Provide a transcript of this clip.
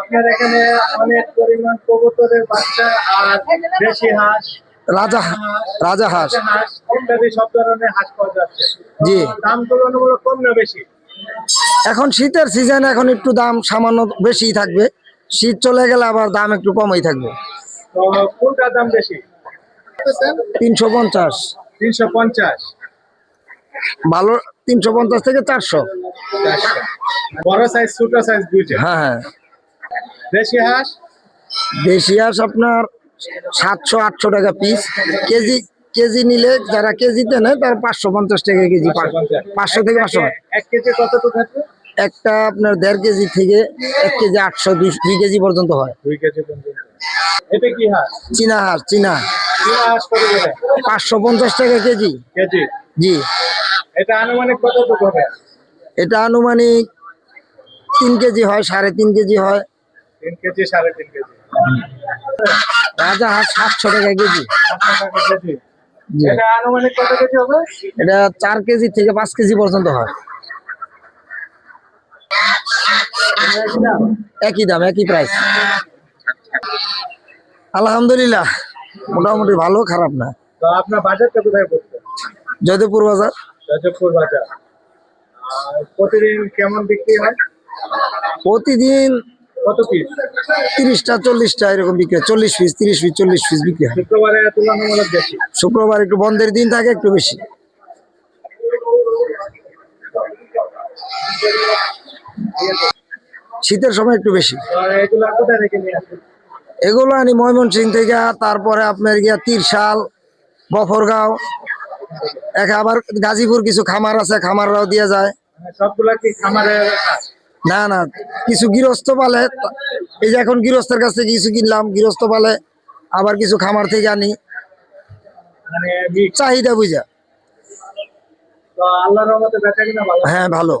আপনার এখানে অনেক পরিমাণ কবুতরের বাচ্চা আর দেশি হাঁস রাজা রাজা হাঁস হাঁস। ইত্যাদি সব ধরনের হাঁস পাওয়া যাচ্ছে। জি। দাম তুলনামূলক কম না বেশি। এখন শীতের সিজন এখন একটু দাম সামান্য বেশি থাকবে। শীত চলে গেলে আবার দাম একটু কমই থাকবে। কোনটার দাম বেশি? তিনশো পঞ্চাশ। তিনশো পঞ্চাশ। ভালো তিনশো পঞ্চাশ থেকে চারশো। বড় সাইজ ছোট সাইজ দুইটা। হ্যাঁ হ্যাঁ। দেশি হাঁস? দেশি হাঁস আপনার সাতশো আটশো টাকা পিস কেজি কেজি নিলে যারা কেজিতে নেয় তারা পাঁচশো পঞ্চাশ টাকা কেজি পাঁচশো থেকে পাঁচশো এক কেজি কতটুকু থাকবে? একটা আপনার দেড় কেজি থেকে এক কেজি আটশো দুই কেজি পর্যন্ত হয়। দুই কেজি এটা কি হাঁস? চীনা হাঁস চীনা। পাঁচশো পঞ্চাশ টাকা কেজি। কেজি? জি। এটা আনুমানিক কতটুকু হবে? এটা আনুমানিক তিন কেজি হয় সাড়ে তিন কেজি হয়। তিন কেজি সাড়ে তিন কেজি। রাজা হাঁস সাতশো টাকা কেজি। এটা আনুমানিক কত কেজি হবে? এটা চার কেজি থেকে পাঁচ কেজি পর্যন্ত হয়। একই দাম একই প্রাইস আলহামদুলিল্লাহ মোটামুটি ভালো খারাপ না। তো আপনার বাজারটা কোথায় পড়ছে? জয়দেবপুর বাজার। বাজার। প্রতিদিন কেমন বিক্রি হয়? প্রতিদিন কত পিস তিরিশটা চল্লিশটা এরকম বিক্রি চল্লিশ পিস তিরিশ পিস চল্লিশ পিস বিক্রি হয়। শুক্রবারে তুলনামূলক বেশি। শুক্রবার একটু বন্ধের দিন থাকে একটু বেশি। শীতের সময় একটু বেশি। এগুলো আনি ময়মনসিং থেকে তারপরে আপনার গিয়া তিরশাল বফরগাঁও। এক আবার গাজীপুর কিছু খামার আছে খামাররাও দিয়ে যায়। মানে সবগুলা কি খামারের হাঁস? না না কিছু গৃহস্থ পালে এই যে এখন গৃহস্থের কাছ থেকে কিছু কিনলাম গৃহস্থ পালে আবার কিছু খামার থেকে আনি। মানে চাহিদা বুঝা। হ্যাঁ ভালো।